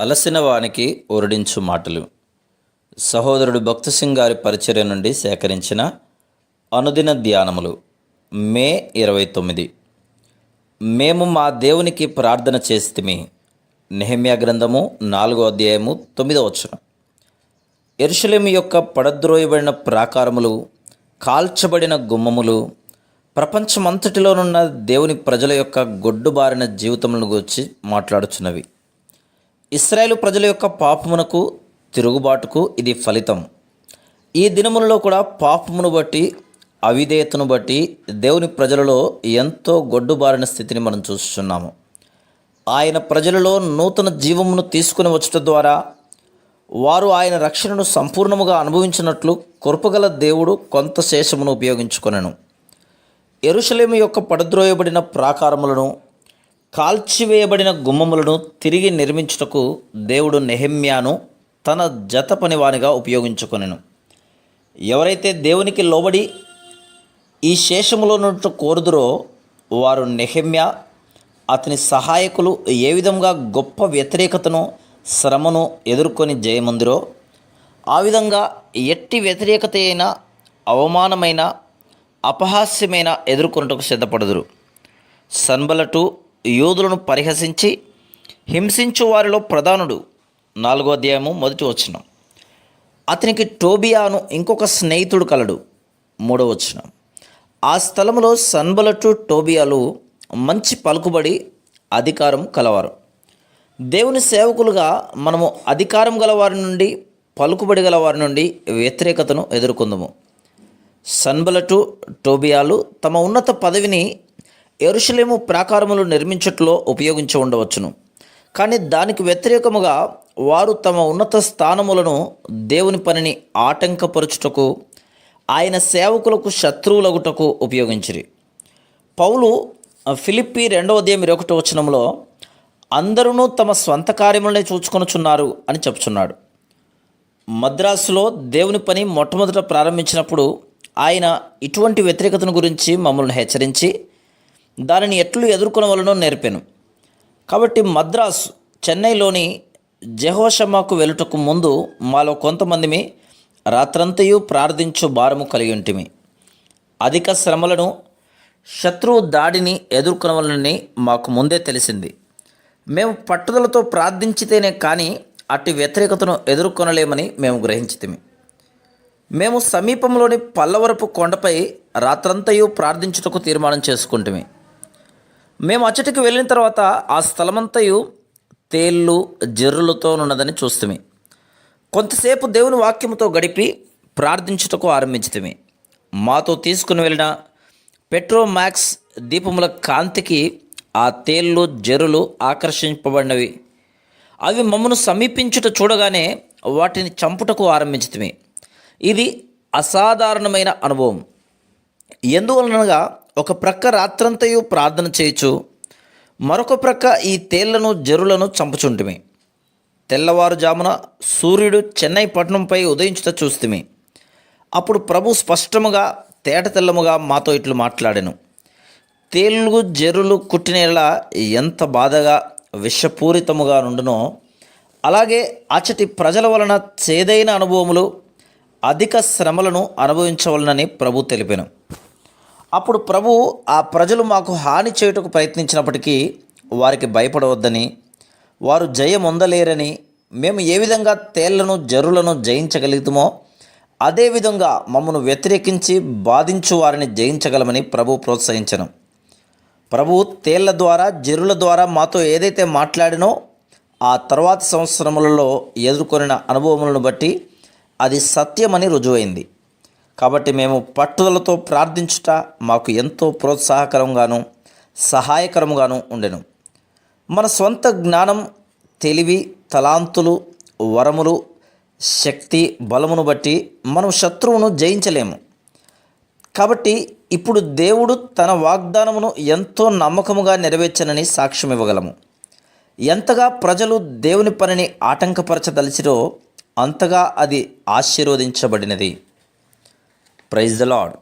అలసిన వానికి ఊరడించు మాటలు. సహోదరుడు భక్త సింగ్ గారి పరిచర్య నుండి సేకరించిన అనుదిన ధ్యానములు. మే ఇరవై తొమ్మిది. మేము మా దేవునికి ప్రార్థన చేస్తిమి. నెహమ్యా గ్రంథము నాలుగో అధ్యాయము తొమ్మిదో వచ్చిన ఎరుషలేము యొక్క పడద్రోయబడిన ప్రాకారములు కాల్చబడిన గుమ్మములు ప్రపంచమంతటిలోనున్న దేవుని ప్రజల యొక్క గొడ్డుబారిన జీవితములను గురించి మాట్లాడుచున్నవి. ఇస్రాయేల్ ప్రజల యొక్క పాపమునకు తిరుగుబాటుకు ఇది ఫలితం. ఈ దినములలో కూడా పాపమును బట్టి అవిధేయతను బట్టి దేవుని ప్రజలలో ఎంతో గొడ్డుబారిన స్థితిని మనం చూస్తున్నాము. ఆయన ప్రజలలో నూతన జీవమును తీసుకుని వచ్చటం ద్వారా వారు ఆయన రక్షణను సంపూర్ణముగా అనుభవించినట్లు కృపగల దేవుడు కొంత శేషమును ఉపయోగించుకొనెను. ఎరుషలేము యొక్క పడద్రోయబడిన ప్రాకారములను కాల్చివేయబడిన గుమ్మములను తిరిగి నిర్మించుటకు దేవుడు నెహమ్యాను తన జత పనివానిగా ఉపయోగించుకొనెను. ఎవరైతే దేవునికి లోబడి ఈ శేషములో నుండి కోరుదురో వారు నెహమ్యా అతని సహాయకులు ఏ విధంగా గొప్ప వ్యతిరేకతను శ్రమను ఎదుర్కొని జయమందిరో ఆ విధంగా ఎట్టి వ్యతిరేకత అయినా అవమానమైన అపహాస్యమైన ఎదుర్కొనుటకు సిద్ధపడదురు. సన్బలటు యోధులను పరిహసించి హింసించు వారిలో ప్రధానుడు. నాలుగో అధ్యాయము మొదటి వచనం. అతనికి టోబియాను ఇంకొక స్నేహితుడు కలడు. మూడో వచనం. ఆ స్థలంలో సన్బలటు టోబియాలు మంచి పలుకుబడి అధికారం కలవారు. దేవుని సేవకులుగా మనము అధికారం గలవారి నుండి పలుకుబడి గలవారి నుండి వ్యతిరేకతను ఎదుర్కొందుము. సన్బలటు టోబియాలు తమ ఉన్నత పదవిని ఎరుషలేము ప్రాకారములు నిర్మించట్లో ఉపయోగించి ఉండవచ్చును. కానీ దానికి వ్యతిరేకముగా వారు తమ ఉన్నత స్థానములను దేవుని పనిని ఆటంకపరచుటకు ఆయన సేవకులకు శత్రువులగుటకు ఉపయోగించిరి. పౌలు ఫిలిప్పి రెండవ దేమి ఒకటి వచనంలో అందరూ తమ స్వంత కార్యములనే చూచుకొనుచున్నారు అని చెప్తున్నాడు మద్రాసులో దేవుని పని మొట్టమొదట ప్రారంభించినప్పుడు ఆయన ఇటువంటి వ్యతిరేకతను గురించి మమ్మల్ని హెచ్చరించి దానిని ఎట్లు ఎదుర్కొనవలనో నేర్పాను. కాబట్టి మద్రాసు చెన్నైలోని జెహోషమాకు వెలుటకు ముందు మాలో కొంతమందిమి రాత్రంతయు ప్రార్థించు భారము కలిగి ఉంటిమి. అధిక శ్రమలను శత్రువు దాడిని ఎదుర్కొనవలనని మాకు ముందే తెలిసింది. మేము పట్టుదలతో ప్రార్థించితేనే కానీ అట్టి వ్యతిరేకతను ఎదుర్కొనలేమని మేము గ్రహించితిమి. మేము సమీపంలోని పల్లవరపు కొండపై రాత్రంతయు ప్రార్థించుటకు తీర్మానం చేసుకుంటుమి. మేము అచ్చటికి వెళ్ళిన తర్వాత ఆ స్థలమంతయు తేళ్ళు జర్రులతో ఉన్నదని చూస్తుమి. కొంతసేపు దేవుని వాక్యముతో గడిపి ప్రార్థించుటకు ఆరంభించితిమి. మాతో తీసుకుని వెళ్ళిన పెట్రోమాక్స్ దీపముల కాంతికి ఆ తేళ్ళు జరులు ఆకర్షింపబడినవి. అవి మమ్మను సమీపించుట చూడగానే వాటిని చంపుటకు ఆరంభించితిమి. ఇది అసాధారణమైన అనుభవం. ఎందువలనగా ఒక ప్రక్క రాత్రంతయు ప్రార్థన చేయొచ్చు మరొక ప్రక్క ఈ తేళ్ళను జరులను చంపుచుంటిమి. తెల్లవారుజామున సూర్యుడు చెన్నై పట్టణంపై ఉదయించుట చూస్తుమి. అప్పుడు ప్రభు స్పష్టముగా తేట తెల్లముగా మాతో ఇట్లు మాట్లాడాను. తేళ్ళు జరులు కుట్టినేలా ఎంత బాధగా విషపూరితముగా నుండునో అలాగే అచటి ప్రజల వలన చేదైన అనుభవములు అధిక శ్రమలను అనుభవించవలనని ప్రభు తెలిపాను. అప్పుడు ప్రభు ఆ ప్రజలు మాకు హాని చేయుటకు ప్రయత్నించినప్పటికీ వారికి భయపడవద్దని వారు జయమొందలేరని మేము ఏ విధంగా తేళ్ళను జరులను జయించగలుగుతామో అదేవిధంగా మమ్మను వ్యతిరేకించి బాధించు వారిని జయించగలమని ప్రభు ప్రోత్సహించను. ప్రభు తేళ్ళ ద్వారా జరుల ద్వారా మాతో ఏదైతే మాట్లాడినో ఆ తర్వాత సంవత్సరములలో ఎదుర్కొనిన అనుభవములను బట్టి అది సత్యమని రుజువైంది. కాబట్టి మేము పట్టుదలతో ప్రార్థించుట మాకు ఎంతో ప్రోత్సాహకరంగాను సహాయకరంగాను ఉండెను. మన సొంత జ్ఞానం తెలివి తలాంతులు వరములు శక్తి బలమును బట్టి మనం శత్రువును జయించలేము. కాబట్టి ఇప్పుడు దేవుడు తన వాగ్దానమును ఎంతో నమ్మకముగా నెరవేర్చనని సాక్ష్యం ఇవ్వగలము. ఎంతగా ప్రజలు దేవుని పనిని ఆటంకపరచదలిచిరో అంతగా అది ఆశీర్వదించబడినది. Praise the lord